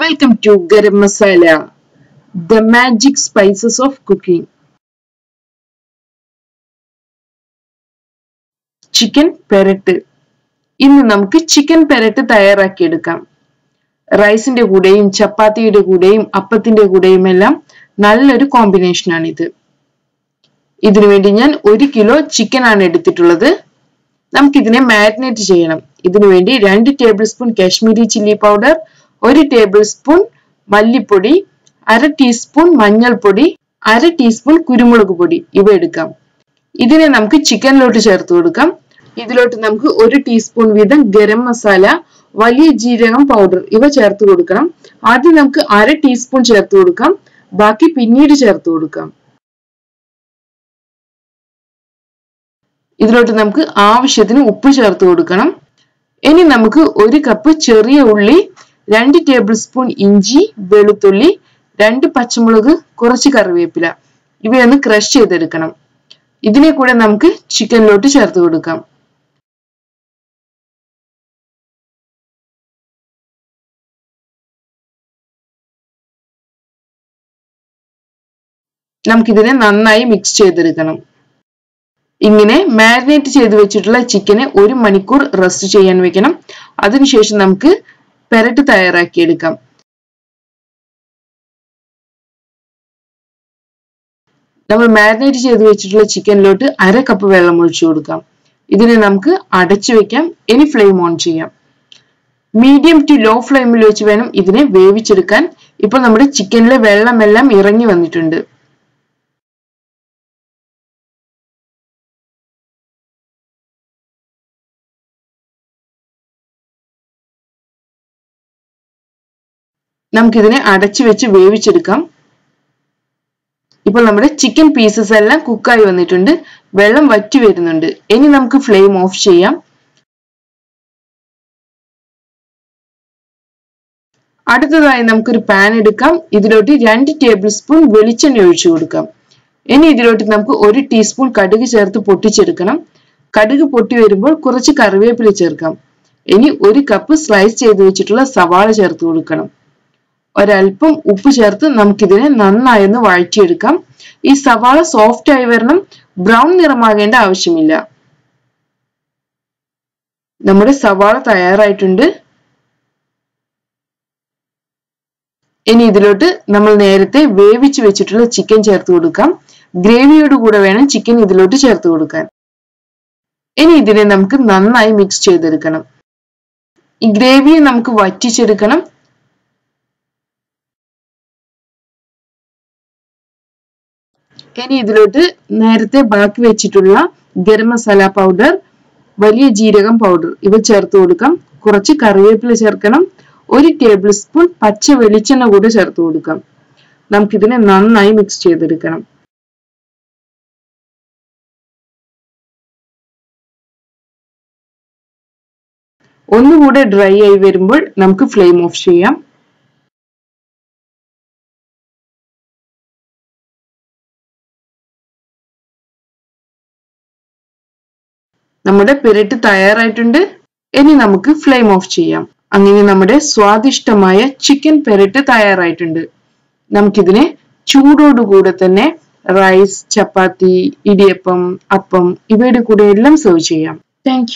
Welcome to Garam Masala the magic spices of cooking chicken പെരട്ട്. ഇന്ന് നമുക്ക് chicken പെരട്ട് തയ്യാറാക്കിയെടുക്കാം റൈസിന്റെ കൂടെയും ചപ്പാത്തിയുടെ കൂടെയും അപ്പത്തിന്റെ കൂടെയും എല്ലാം നല്ലൊരു കോമ്പിനേഷൻ ആണ് ഇത് ഇതിനു വേണ്ടി ഞാൻ ഒരു കിലോ ചിക്കൻ ആണ് എടുത്തിട്ടുള്ളത്. നമുക്കിതിനെ മാരിനേറ്റ് ചെയ്യണം. ഇതിനു വേണ്ടി രണ്ട് table spoon Kashmiri chilli powder ഒരു ടേബിൾ സ്പൂൺ മല്ലിപ്പൊടി അര ടീസ്പൂൺ മഞ്ഞൾപ്പൊടി അര ടീസ്പൂൺ കുരുമുളക് പൊടി ഇവ എടുക്കാം. ഇതിനെ നമുക്ക് ചിക്കനിലോട്ട് ചേർത്ത് കൊടുക്കാം. ഇതിലോട്ട് നമുക്ക് ഒരു ടീസ്പൂൺ വീതം ഗരം മസാല വലിയ ജീരകം പൗഡർ ഇവ ചേർത്ത് കൊടുക്കണം. ആദ്യം നമുക്ക് അര ടീസ്പൂൺ ചേർത്ത് കൊടുക്കാം. ബാക്കി പിന്നീട് ചേർത്ത് കൊടുക്കാം. ഇതിലോട്ട് നമുക്ക് ആവശ്യത്തിന് ഉപ്പ് ചേർത്ത് കൊടുക്കണം. ഇനി നമുക്ക് ഒരു കപ്പ് ചെറിയ ഉള്ളി രണ്ട് ടേബിൾ സ്പൂൺ ഇഞ്ചി വെളുത്തുള്ളി രണ്ട് പച്ചമുളക് കുറച്ച് കറിവേപ്പില. ഇവയൊന്ന് ക്രഷ് ചെയ്തെടുക്കണം. ഇതിനെ കൂടെ നമുക്ക് ചിക്കനിലോട്ട് ചേർത്ത് കൊടുക്കാം. നമുക്കിതിനെ നന്നായി മിക്സ് ചെയ്തെടുക്കണം. ഇങ്ങനെ മാരിനേറ്റ് ചെയ്ത് വെച്ചിട്ടുള്ള ചിക്കനെ ഒരു മണിക്കൂർ റെസ്റ്റ് ചെയ്യാൻ വെക്കണം. അതിനുശേഷം നമുക്ക് പെരട്ട് തയ്യാറാക്കിയെടുക്കാം നമ്മൾ മാരിനേറ്റ് ചെയ്ത് വെച്ചിട്ടുള്ള ചിക്കനിലോട്ട് അര കപ്പ് വെള്ളം ഒഴിച്ചു കൊടുക്കാം. ഇതിനെ നമുക്ക് അടച്ചു വെക്കാം. ഇനി ഫ്ലെയിം ഓൺ ചെയ്യാം. മീഡിയം ടു ലോ ഫ്ലെയിമിൽ വെച്ച് വേണം ഇതിനെ വേവിച്ചെടുക്കാൻ. ഇപ്പോൾ നമ്മുടെ ചിക്കനിലെ വെള്ളമെല്ലാം ഇറങ്ങി വന്നിട്ടുണ്ട്. നമുക്കിതിനെ അടച്ചു വെച്ച് വേവിച്ചെടുക്കാം. ഇപ്പോൾ നമ്മുടെ ചിക്കൻ പീസസ് എല്ലാം കുക്കായി വന്നിട്ടുണ്ട്. വെള്ളം വറ്റി വരുന്നുണ്ട്. ഇനി നമുക്ക് ഫ്ലെയിം ഓഫ് ചെയ്യാം. അടുത്തതായി നമുക്കൊരു പാൻ എടുക്കാം. ഇതിലോട്ട് രണ്ട് ടേബിൾ സ്പൂൺ വെളിച്ചെണ്ണ ഒഴിച്ചു കൊടുക്കാം. ഇനി ഇതിലോട്ട് നമുക്ക് ഒരു ടീസ്പൂൺ കടുക് ചേർത്ത് പൊട്ടിച്ചെടുക്കണം. കടുക് പൊട്ടി വരുമ്പോൾ കുറച്ച് കറിവേപ്പില ചേർക്കാം. ഇനി ഒരു കപ്പ് സ്ലൈസ് ചെയ്ത് വെച്ചിട്ടുള്ള സവാള ചേർത്ത് കൊടുക്കണം. ഒരല്പം ഉപ്പ് ചേർത്ത് നമുക്കിതിനെ നന്നായി ഒന്ന് വഴറ്റിയെടുക്കാം. ഈ സവാള സോഫ്റ്റ് ആയി വരണം. ബ്രൗൺ നിറമാകേണ്ട ആവശ്യമില്ല. നമ്മുടെ സവാള തയ്യാറായിട്ടുണ്ട്. ഇനി ഇതിലോട്ട് നമ്മൾ നേരത്തെ വേവിച്ച് വെച്ചിട്ടുള്ള ചിക്കൻ ചേർത്ത് കൊടുക്കാം. ഗ്രേവിയോട് കൂടെ വേണം ചിക്കൻ ഇതിലോട്ട് ചേർത്ത് കൊടുക്കാൻ. ഇനി ഇതിനെ നമുക്ക് നന്നായി മിക്സ് ചെയ്തെടുക്കണം. ഈ ഗ്രേവിയെ നമുക്ക് വറ്റിച്ചെടുക്കണം. ഇനി ഇതിലോട്ട് നേരത്തെ ബാക്കി വെച്ചിട്ടുള്ള ഗരം മസാല പൗഡർ വലിയ ജീരകം പൗഡർ ഇവ ചേർത്ത് കൊടുക്കാം. കുറച്ച് കറിവേപ്പില ചേർക്കണം. ഒരു ടേബിൾ സ്പൂൺ പച്ച വെളിച്ചെണ്ണ കൂടെ ചേർത്ത് കൊടുക്കാം. നമുക്കിതിനെ നന്നായി മിക്സ് ചെയ്തെടുക്കണം. ഒന്നുകൂടെ ഡ്രൈ ആയി വരുമ്പോൾ നമുക്ക് ഫ്ലെയിം ഓഫ് ചെയ്യാം. നമ്മുടെ പെരട്ട് തയ്യാറായിട്ടുണ്ട്. ഇനി നമുക്ക് ഫ്ലെയിം ഓഫ് ചെയ്യാം. അങ്ങനെ നമ്മുടെ സ്വാദിഷ്ടമായ ചിക്കൻ പെരട്ട് തയ്യാറായിട്ടുണ്ട്. നമുക്കിതിനെ ചൂടോടുകൂടെ തന്നെ റൈസ് ചപ്പാത്തി ഇടിയപ്പം അപ്പം ഇവയുടെ കൂടെ എല്ലാം സെർവ് ചെയ്യാം. താങ്ക്